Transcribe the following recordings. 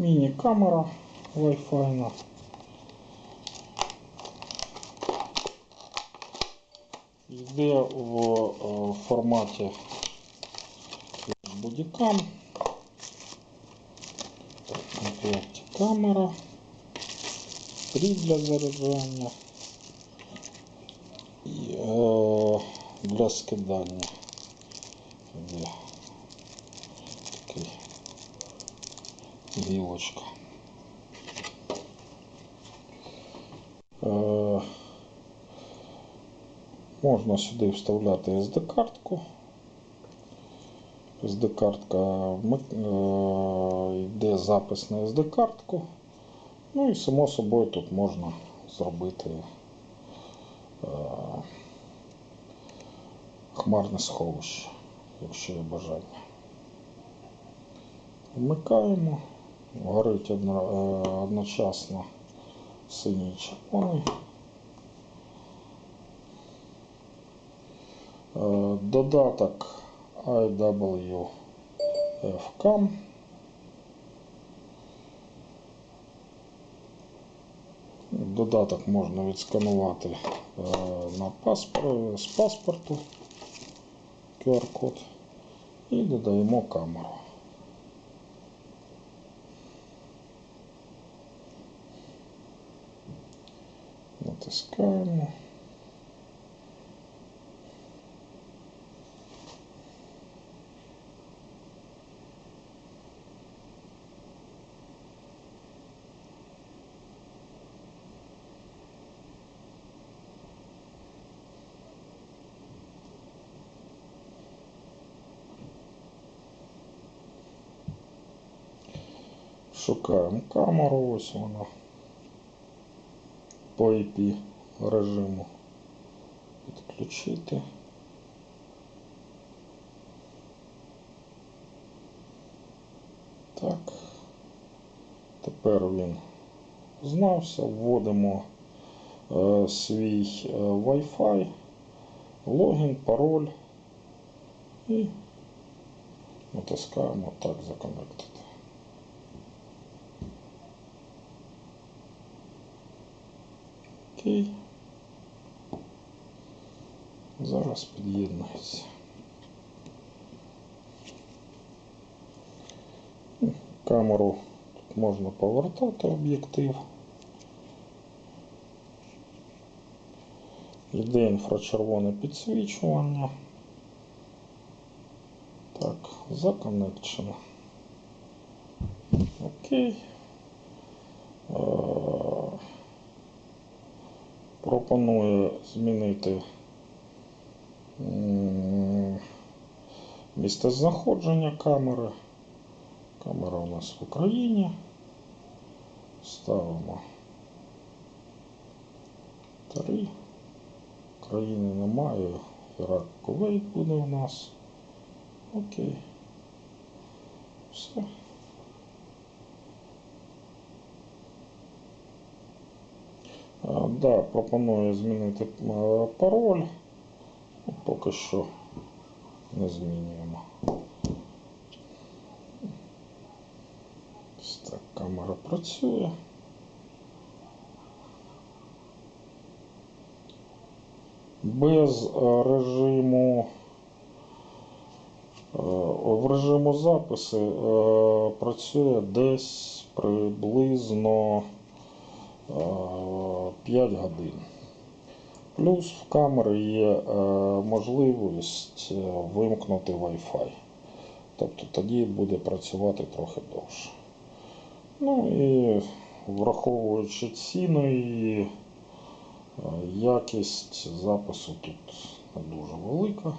міні-камера Wi-Fi. Йде в е, форматі бодікам. Так, в комплекті камера, стрій для заряджання і е, для скидання. Гілочка. Е, можна сюди вставляти SD-картку. SD-картка йде запис на SD-картку. Ну і само собою тут можна зробити е, хмарне сховище, якщо є бажання. Вмикаємо, горить е, одночасно синій і червоний. Е, Додаток IWFCAM. Додаток можна відсканувати е, на паспор- з паспорту QR-код і додаємо камеру. Натискаємо. Шукаємо камеру, ось по IP режиму. Підключити. Так. Тепер він знався. Вводимо е, свій е, Wi-Fi, логін, пароль і натискаємо так законектити. Окей. Зараз під'єднується. Ну, Камеру тут можна повертати об'єктив. Йде інфрачервоне підсвічування. Так, законекчено. Окей. Пропонує змінити місце знаходження камери. Камера у нас в Україні. Ставимо три. країни немає. Ірак Кувейт буде у нас. Окей. Все. Да, пропоную змінити е, пароль. Ну, Поки що не змінюємо. Ось Так, камера працює. Без е, режиму е, в режиму запису е, працює десь приблизно 5 годин. Плюс в камери є е, можливість е, вимкнути Wi-Fi. Тобто тоді буде працювати трохи довше. Ну і враховуючи ціну і е, якість запису тут не дуже велика.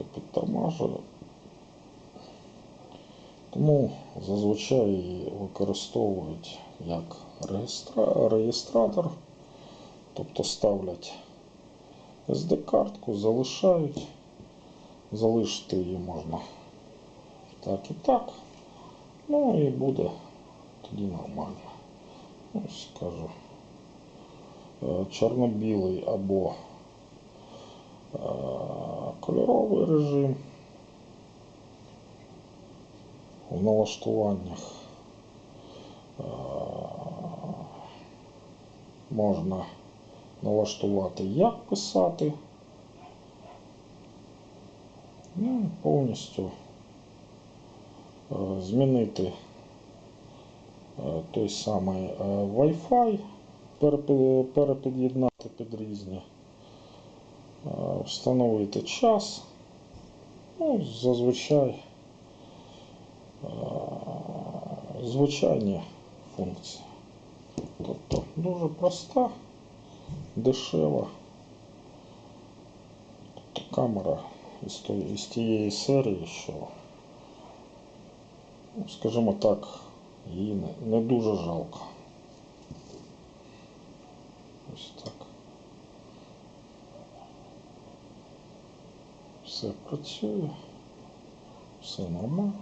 Трохи підтормажує. Тому зазвичай її використовують як реєстра... реєстратор, тобто ставлять SD-картку, залишають, залишити її можна так і так, ну і буде тоді нормально. Ось скажу е, чорно-білий або е, кольоровий режим в налаштуваннях. Е, Можна налаштувати, як писати. Ну, повністю е, змінити е, той самий Wi-Fi, перепід'єднати під різні, е, встановити час. Ну, зазвичай е, звичайні функції. Тобто дуже проста, дешева. Тобто камера із, тої- із тієї серії, що, ну, скажімо так, її не, не дуже жалко. Ось так. Все працює, все нормально.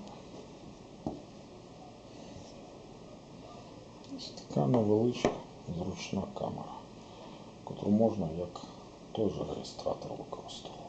Ось така невеличка зручна камера, яку можна як той реєстратор використовувати.